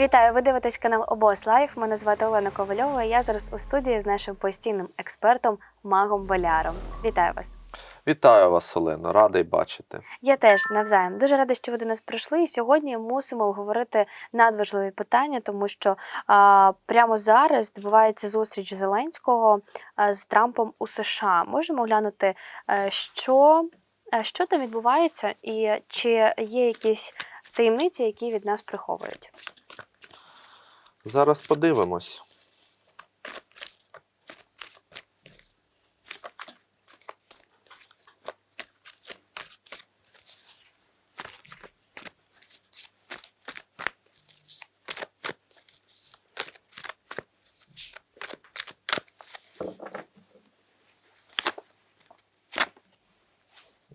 Вітаю! Ви дивитесь канал Обос Лайф. Мене звати Олена Ковальова. і Я зараз у студії з нашим постійним експертом Магом Валяром. Вітаю вас! Вітаю вас, Олено, радий бачити. Я теж навзаєм дуже рада, що ви до нас прийшли. І сьогодні мусимо обговорити надважливі питання, тому що а, прямо зараз відбувається зустріч Зеленського а, з Трампом у США. Можемо оглянути, е, що, е, що там відбувається, і чи є якісь таємниці, які від нас приховують. Зараз подивимось.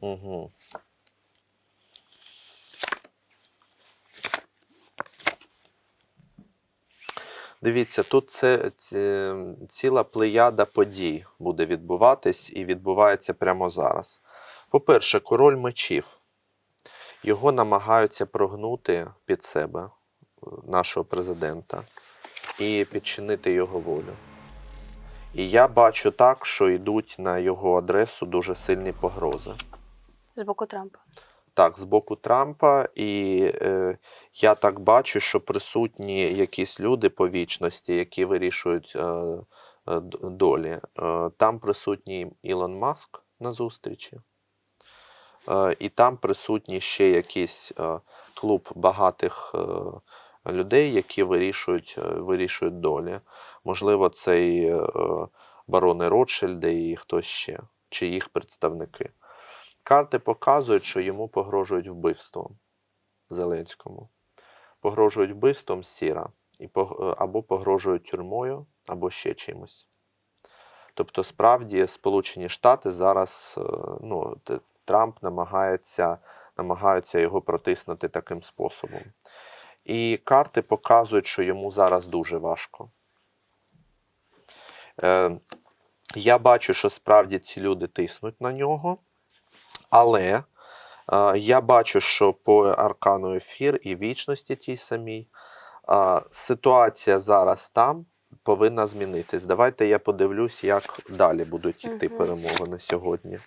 Угу. Дивіться, тут це ці- ціла плеяда подій буде відбуватись і відбувається прямо зараз. По-перше, король мечів. Його намагаються прогнути під себе, е, нашого президента, і підчинити його волю. І я бачу так, що йдуть на його адресу дуже сильні погрози. З боку Трампа. Так, з боку Трампа, і е, я так бачу, що присутні якісь люди по вічності, які вирішують е, е, долі. Е, там присутній Ілон Маск на зустрічі, е, і там присутній ще якийсь е, клуб багатих е, людей, які вирішують, е, вирішують долі. Можливо, це і е, барони Ротшильди і хтось ще, чи їх представники. Карти показують, що йому погрожують вбивством Зеленському. Погрожують вбивством сіра, е, або погрожують тюрмою, або ще чимось. Тобто, справді, Сполучені Штати зараз, е, ну, Трамп намагається, намагаються його протиснути таким способом. І карти показують, що йому зараз дуже важко. Е, я бачу, що справді ці люди тиснуть на нього. Але е, я бачу, що по аркану ефір і вічності тій самій е, ситуація зараз там повинна змінитись. Давайте я подивлюсь, як далі будуть йти Мгм. перемовини сьогодні.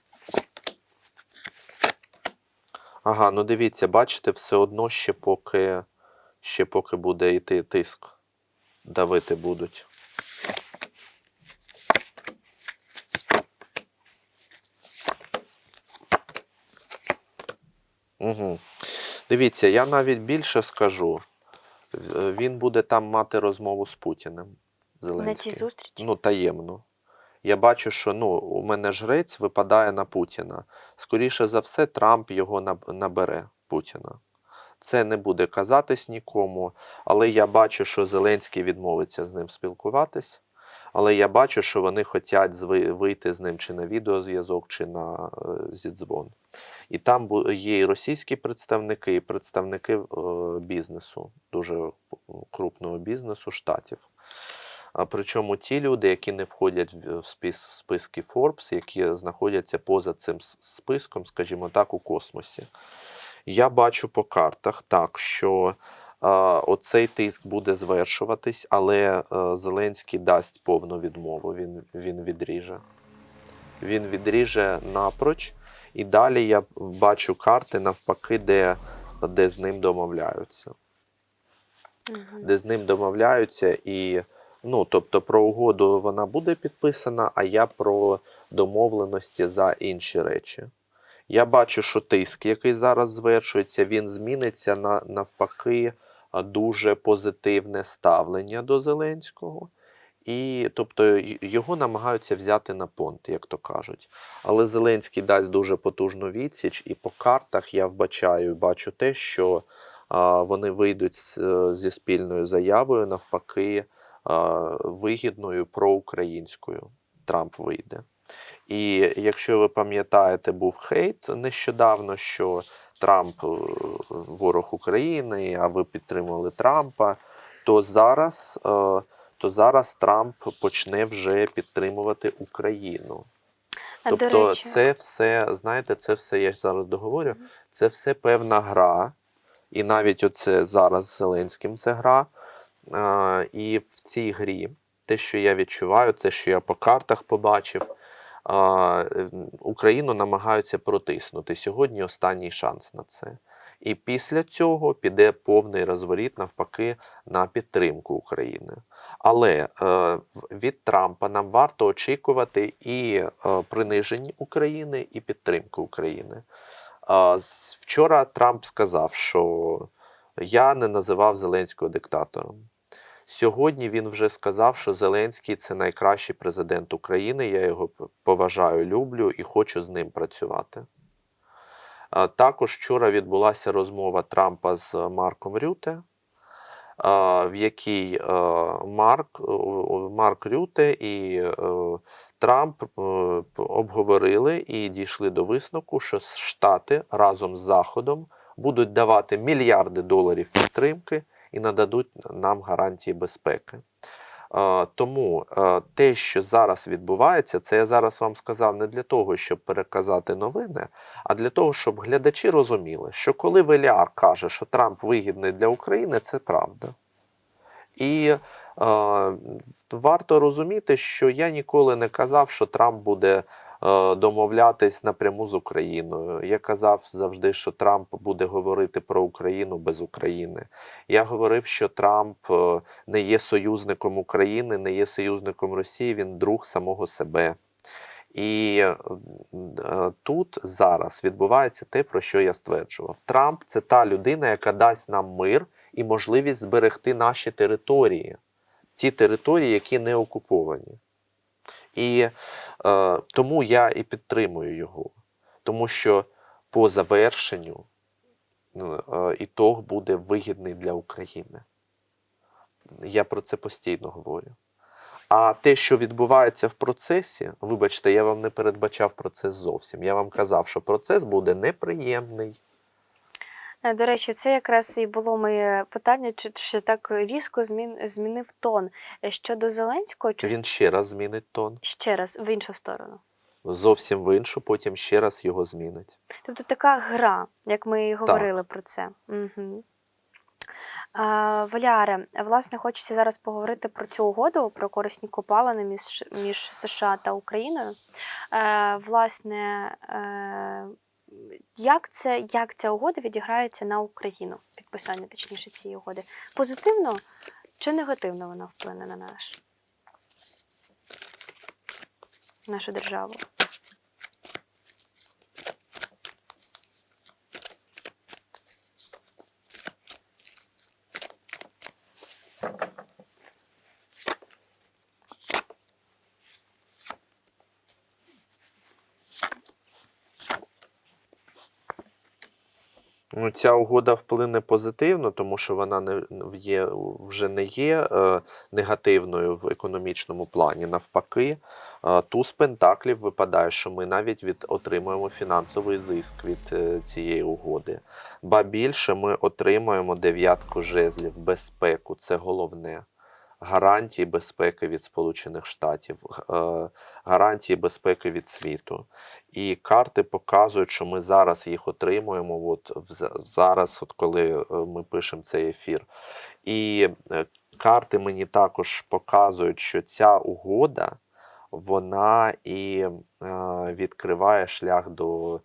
Ага, ну дивіться, бачите, все одно ще поки, ще поки буде йти тиск. Давити будуть. Угу. Дивіться, я навіть більше скажу. Він буде там мати розмову з Путіним. На цій зустрічі. Ну, таємно. Я бачу, що ну, у мене жрець випадає на Путіна. Скоріше за все, Трамп його набере Путіна. Це не буде казатись нікому, але я бачу, що Зеленський відмовиться з ним спілкуватись. Але я бачу, що вони хочуть вийти з ним чи на відеозв'язок, чи на е, зідзвон. І там є і російські представники, і представники е, бізнесу, дуже крупного бізнесу штатів. Причому ті люди, які не входять в в спис, списки Forbes, які знаходяться поза цим списком, скажімо так, у космосі. Я бачу по картах так, що оцей тиск буде звершуватись, але е, Зеленський дасть повну відмову. Він, він відріже. Він відріже напроч. І далі я бачу карти навпаки, де, де з ним домовляються. Мгм. Де з ним домовляються, і ну, тобто про угоду вона буде підписана, а я про домовленості за інші речі. Я бачу, що тиск, який зараз звершується, він зміниться на навпаки дуже позитивне ставлення до Зеленського. І тобто його намагаються взяти на понт, як то кажуть. Але Зеленський дасть дуже потужну відсіч, і по картах я вбачаю, бачу те, що а, вони вийдуть е, зі спільною заявою, навпаки, а, вигідною проукраїнською. Трамп вийде. І якщо ви пам'ятаєте, був хейт нещодавно, що Трамп е, ворог України, а ви підтримували Трампа, то зараз, е, то зараз Трамп почне вже підтримувати Україну. А, до Тобто, речі, це все, знаєте, це все, я зараз договорю, це все певна гра. І навіть оце зараз з Зеленським це гра. І в цій грі те, що я відчуваю, те, що я по картах побачив, е, Україну намагаються протиснути. Сьогодні останній шанс на це. І після цього піде повний розворіт навпаки на підтримку України. Але е, від Трампа нам варто очікувати і е, приниження України, і підтримку України. Вчора Трамп сказав, що я не називав Зеленського диктатором. Сьогодні він вже сказав, що Зеленський це найкращий президент України. Я його поважаю, люблю і хочу з ним працювати. Також вчора відбулася розмова Трампа з Марком Рюте, в якій Марк, Марк Рюте і Трамп обговорили і дійшли до висновку, що Штати разом з Заходом будуть давати мільярди доларів підтримки і нададуть нам гарантії безпеки. Е, Тому е, те, що зараз відбувається, це я зараз вам сказав не для того, щоб переказати новини, а для того, щоб глядачі розуміли, що коли Веліар каже, що Трамп вигідний для України, це правда. І е, варто розуміти, що я ніколи не казав, що Трамп буде домовлятись напряму з Україною. Я казав завжди, що Трамп буде говорити про Україну без України. Я говорив, що Трамп е, не є союзником України, не є союзником Росії, він друг самого себе. І е, е, тут зараз відбувається те, про що я стверджував. Трамп це та людина, яка дасть нам мир і можливість зберегти наші території, ті території, які не окуповані. І е, тому я і підтримую його, тому що по завершенню ну, е, ітог буде вигідний для України. Я про це постійно говорю. А те, що відбувається в процесі, вибачте, я вам не передбачав процес зовсім. Я вам казав, що процес буде неприємний. Е, До речі, це якраз і було моє питання, чи, чи так різко змін, змінив тон Е, щодо Зеленського, чи Він ще раз змінить тон. ще раз в іншу сторону. Зовсім в іншу, потім ще раз його змінить. Тобто така гра, як ми і говорили про це. Угу. Валяре, власне, хочеться зараз поговорити про цю угоду про корисні копалини між, між США та Україною. Е, власне, як, це, як ця угода відіграється на Україну, підписання точніше цієї угоди? Позитивно чи негативно вона вплине на наш, нашу державу? Ну, ця угода вплине позитивно, тому що вона не є, вже не є е, негативною в економічному плані. Навпаки, е, туз пентаклів випадає, що ми навіть від отримуємо фінансовий зиск від е, цієї угоди. Ба більше ми отримуємо дев'ятку жезлів, безпеку це головне. Гарантії безпеки від Сполучених Штатів, е, гарантії безпеки від світу. І карти показують, що ми зараз їх отримуємо, от зараз, от коли е, ми пишемо цей ефір. І е, карти мені також показують, що ця угода вона і е, відкриває шлях до е,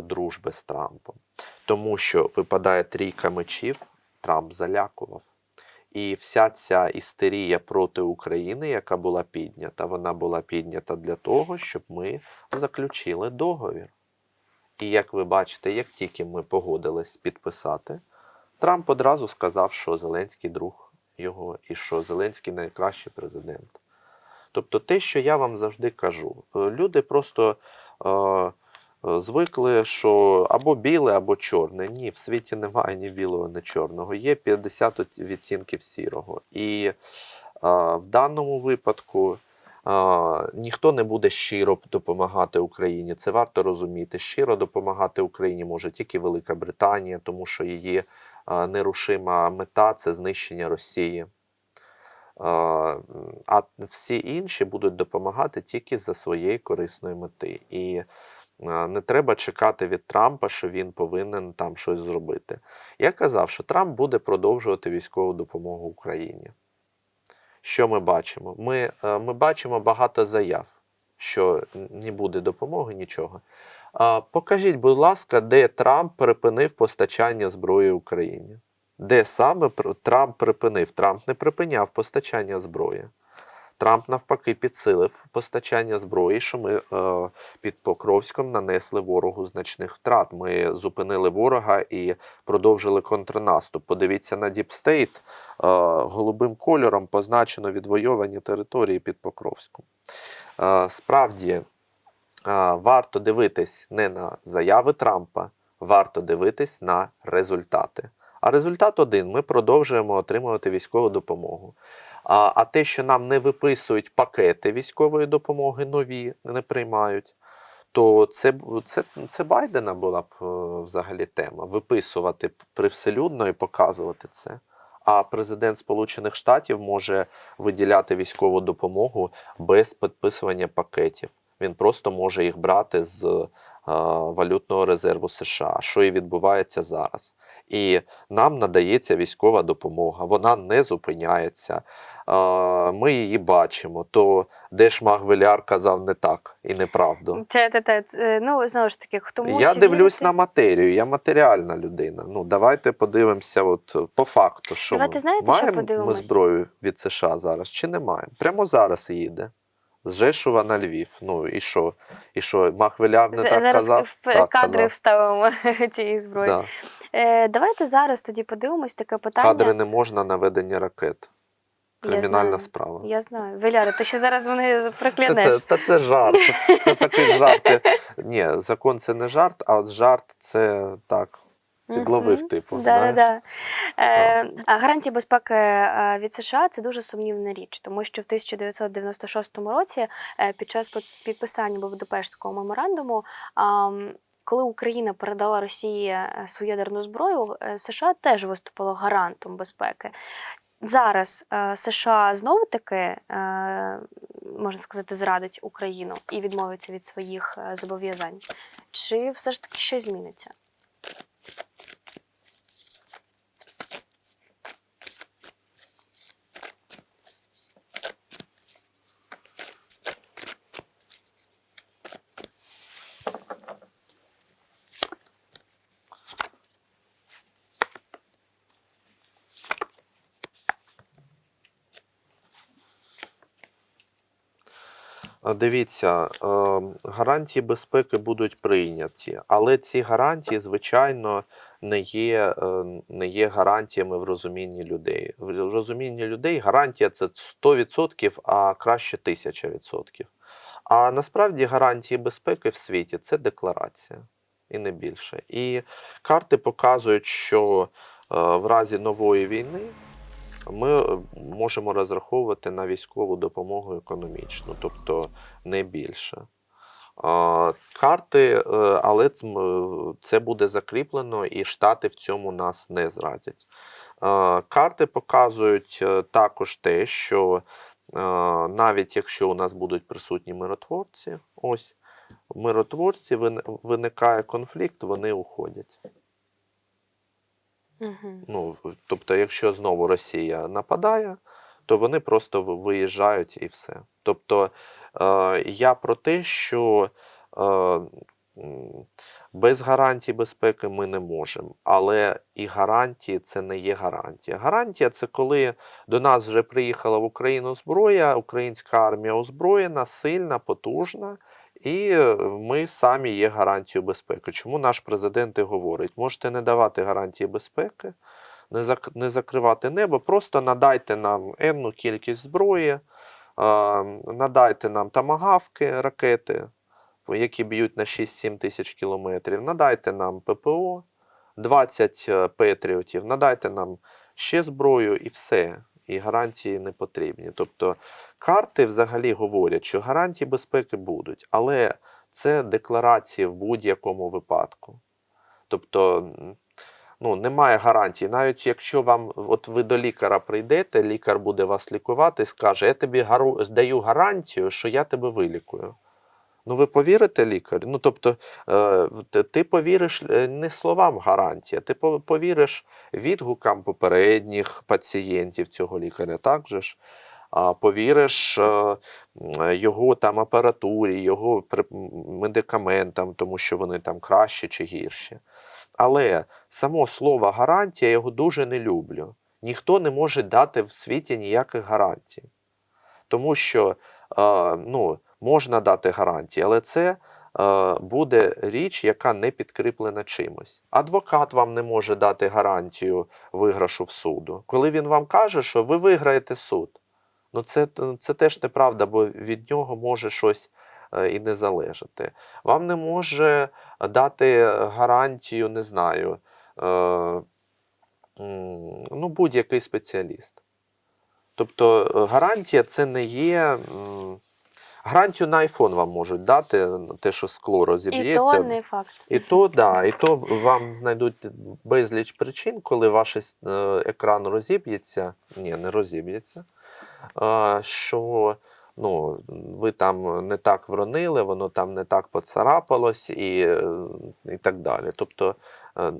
дружби з Трампом. Тому що випадає трійка мечів, Трамп залякував. І вся ця істерія проти України, яка була піднята, вона була піднята для того, щоб ми заключили договір. І як ви бачите, як тільки ми погодились підписати, Трамп одразу сказав, що Зеленський друг його і що Зеленський найкращий президент. Тобто те, що я вам завжди кажу, люди просто е, звикли, що або біле, або чорне. Ні, в світі немає ні білого, ні чорного. Є 50 от- відтінків сірого. І е, в даному випадку ніхто не буде щиро допомагати Україні. Це варто розуміти. Щиро допомагати Україні може тільки Велика Британія, тому що її нерушима мета це знищення Росії. А, всі інші будуть допомагати тільки за своєї корисної мети. І а, не треба чекати від Трампа, що він повинен там щось зробити. Я казав, що Трамп буде продовжувати військову допомогу Україні. що ми бачимо? Ми, е, ми бачимо багато заяв, що не буде допомоги, нічого. Покажіть, будь ласка, де Трамп припинив постачання зброї Україні? Де саме Трамп припинив? Трамп не припиняв постачання зброї. Трамп навпаки підсилив постачання зброї, що ми е, під Покровськом нанесли ворогу значних втрат. Ми зупинили ворога і продовжили контрнаступ. Подивіться на Діпстейт. Е, голубим кольором позначено відвойовані території під Покровськом. Е, справді е, варто дивитись не на заяви Трампа, варто дивитись на результати. А результат один: ми продовжуємо отримувати військову допомогу. А, а те, що нам не виписують пакети військової допомоги, нові не приймають, то це, це, це Байдена була б е, взагалі тема. Виписувати привселюдно і показувати це. А президент Сполучених Штатів може виділяти військову допомогу без підписування пакетів. Він просто може їх брати з валютного резерву США, що і відбувається зараз. І нам надається військова допомога, вона не зупиняється. Е, Ми її бачимо. То де ж Магвеляр казав не так і неправду. Це, те, це, ну, знову ж таки, хто мусить Я дивлюсь вірити- на матерію, я матеріальна людина. Ну давайте подивимося, от по факту, що Давайте ми знаєте, що ми зброю від США зараз чи не маємо? Прямо зараз їде. З Жешува на Львів. Ну і що? І що? Махвеляр не так Зараз казав? в так кадри казав. вставимо цієї зброї. Да. Е, давайте зараз тоді подивимось таке питання. Кадри не можна на ведення ракет. Я Кримінальна знаю. справа. Я знаю. Виляра, ти ще зараз Та проклянеш. це, та це жарт. Це такий жарт. Ні, закон це не жарт, а от жарт це так. Підловив, типу. Да, да, да. Е, гарантії безпеки е, від США це дуже сумнівна річ, тому що в 1996 році е, під час підписання Будапештського меморандуму. коли Україна передала Росії е, свою ядерну зброю, США теж виступило гарантом безпеки. Зараз США знову таки, можна сказати, зрадить Україну і відмовиться від своїх зобов'язань. Чи все ж таки щось зміниться? Дивіться, е, гарантії безпеки будуть прийняті, але ці гарантії, звичайно, не є, е, не є гарантіями в розумінні людей. В розумінні людей гарантія це 100%, а краще 1000%. А насправді гарантії безпеки в світі це декларація і не більше. І карти показують, що е, в разі нової війни ми е, можемо розраховувати на військову допомогу економічну, тобто не більше. Карти, е, але це буде закріплено, і Штати в цьому нас не зрадять. Карти показують е, також те, що навіть якщо у нас будуть присутні миротворці, ось миротворці виникає конфлікт, вони уходять. Угу. Ну, тобто, якщо знову Росія нападає, то вони просто виїжджають і все. Тобто, е, я про те, що е, без гарантій безпеки ми не можемо. Але і гарантії це не є гарантія. Гарантія це коли до нас вже приїхала в Україну зброя, українська армія озброєна, сильна, потужна. І е, ми самі є гарантією безпеки. Чому наш президент і говорить: можете не давати гарантії безпеки, не, зак... не закривати небо, просто надайте нам енну кількість зброї, надайте нам тамагавки, ракети, які б'ють на 6-7 тисяч кілометрів, надайте нам ППО, 20 е, петріотів, надайте нам ще зброю і все. І гарантії не потрібні. Тобто карти взагалі говорять, що гарантії безпеки будуть, але це декларації в будь-якому випадку. Тобто, ну, немає гарантії. Навіть якщо вам, от ви до лікаря прийдете, лікар буде вас лікувати і скаже, я тобі гару, даю гарантію, що я тебе вилікую. Ну, ви повірите лікарю? Ну, тобто, е, ти- повіриш е, не словам гарантія, ти повіриш відгукам попередніх пацієнтів цього лікаря, так же ж? повіриш е, його там апаратурі, його медикаментам, тому що вони там кращі чи гірші. Але само слово гарантія я його дуже не люблю. Ніхто не може дати в світі ніяких гарантій. Тому що ну, можна дати гарантії, але це е, буде річ, яка не підкріплена чимось. Адвокат вам не може дати гарантію виграшу в суду. Коли він вам каже, що ви виграєте суд, ну це, це теж неправда, бо від нього може щось е, і не залежати. Вам не може дати гарантію, не знаю, е, ну, будь-який спеціаліст. Тобто гарантія це не є. Гарантію на iPhone вам можуть дати, те, що скло І розіб'ється. то не факт. І то, да, і то вам знайдуть безліч причин, коли ваш е, екран розіб'ється. Ні, не розіб'ється. Що ну, ви там не так вронили, воно там не так поцарапалось і, е, і так далі. Тобто е,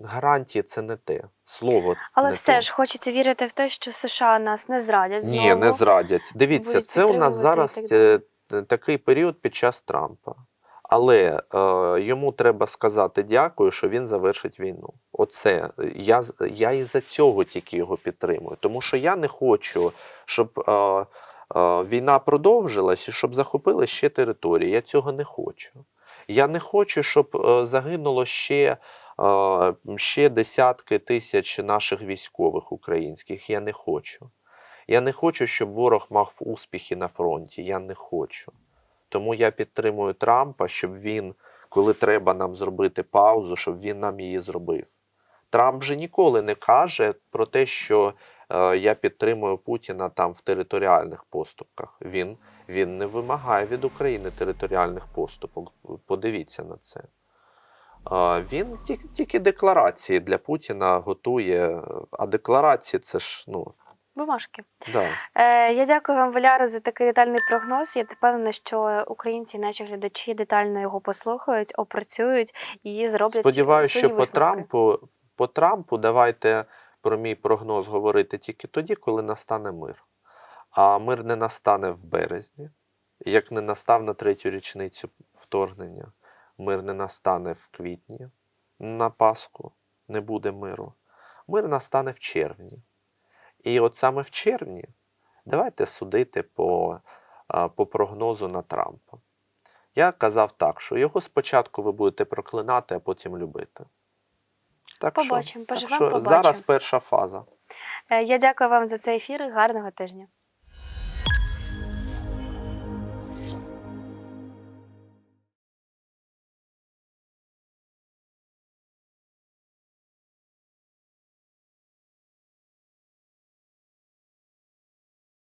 гарантії це не те. Слово. Але не все те. ж хочеться вірити в те, що США нас не зрадять знову. Ні, не зрадять. Дивіться, будуть це у нас зараз так е, такий період під час Трампа. Але е, йому треба сказати дякую, що він завершить війну. Оце я, я і за цього тільки його підтримую. Тому що я не хочу, щоб е, е, війна продовжилась і щоб захопили ще території. Я цього не хочу. Я не хочу, щоб е, загинуло ще, е, ще десятки тисяч наших військових українських. Я не хочу. Я не хочу, щоб ворог мав успіхи на фронті. Я не хочу. Тому я підтримую Трампа, щоб він, коли треба нам зробити паузу, щоб він нам її зробив. Трамп же ніколи не каже про те, що е, я підтримую Путіна там в територіальних поступках. Він, він не вимагає від України територіальних поступок. Подивіться на це. Він тільки, тільки декларації для Путіна готує. А декларації це ж, ну, Бумажки. да. Е, я дякую вам, Валяра, за такий детальний прогноз. Я впевнена, що українці і наші глядачі детально його послухають, опрацюють і зроблять Сподіваюся, що по. Трампу, по Трампу давайте про мій прогноз говорити тільки тоді, коли настане мир. А мир не настане в березні, як не настав на третю річницю вторгнення. Мир не настане в квітні на Пасху, не буде миру. Мир настане в червні. І от саме в червні давайте судити по, по прогнозу на Трампа. Я казав так, що його спочатку ви будете проклинати, а потім любити. Так Побачимо, що, так що побачимо. зараз перша фаза. Е, я дякую вам за цей ефір і гарного тижня.